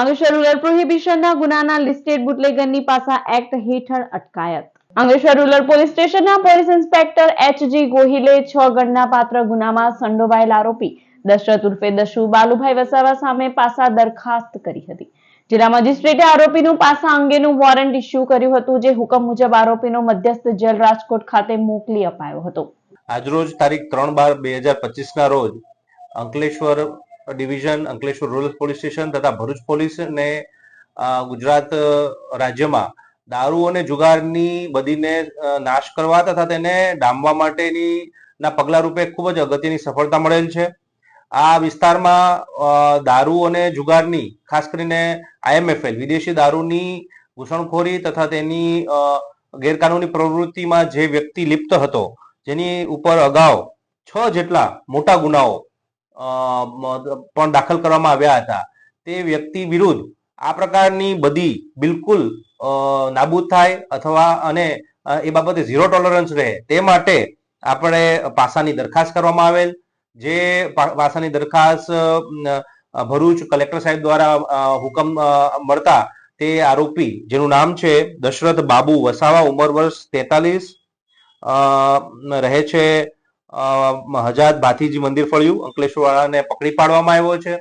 Ankleshwar rural પ્રોહિબિશનના ગુનાના listed બુટલેગરની પાસા act હેઠળ અટકાયત. અંગેશ્વર રૂરલ પોલીસ સ્ટેશનના પોલીસ ઇન્સ્પેક્ટર એચજી ગોહિલે છ ગણના પાત્ર ગુનામાં સંડોવાયેલ આરોપી દશરથ ઉર્ફે દશુ બાલુભાઈ વસાવા સામે પાસા દરખાસ્ત કરી હતી. જિલ્લા મજિસ્ટ્રેટે આરોપીનું પાસા અંગેનું વોરંટ ઇસ્યુ કર્યું હતું, જે હુકમ મુજબ આરોપીનો મધ્યસ્થ જેલ રાજકોટ ખાતે મોકલી અપાયો હતો. આજરોજ તારીખ ત્રણ બાર બે હજાર પચીસના રોજ Ankleshwar division Ankleshwar rural police station તથા ભરૂચ પોલીસ ને ગુજરાત રાજ્યમાં દારૂ અને જુગારની બદીને નાશ કરવા તથા તેને ડામવા માટેની ના પગલા રૂપે ખૂબ જ અગત્યની સફળતા મળેલ છે. આ વિસ્તારમાં દારૂ અને જુગારની, ખાસ કરીને આઈએમએફએલ વિદેશી દારૂની ઘૂસણખોરી તથા તેની ગેરકાનૂની પ્રવૃત્તિમાં જે વ્યક્તિ લિપ્ત હતો, જેની ઉપર અગાઉ છ જેટલા મોટા ગુનાઓ પણ દાખલ કરવામાં આવ્યા હતા. તે વ્યક્તિ વિરુદ્ધ આ પ્રકારની બધી બિલકુલ નાબૂદ થાય અથવા અને એ બાબતે ઝીરો ટોલરન્સ રહે તે માટે આપણે પાસાની દરખાસ્ત કરવામાં આવેલ, જે પાસાની દરખાસ્ત ભરૂચ કલેક્ટર સાહેબ દ્વારા હુકમ મળતા તે આરોપી, જેનું નામ છે દશરથ બાબુ વસાવા, ઉંમર વર્ષ તેતાલીસ રહે છે હજાત ભાથીજી મંદિર ફળિયું અંકલેશ્વર વાળાને પકડી પાડવામાં આવ્યો છે.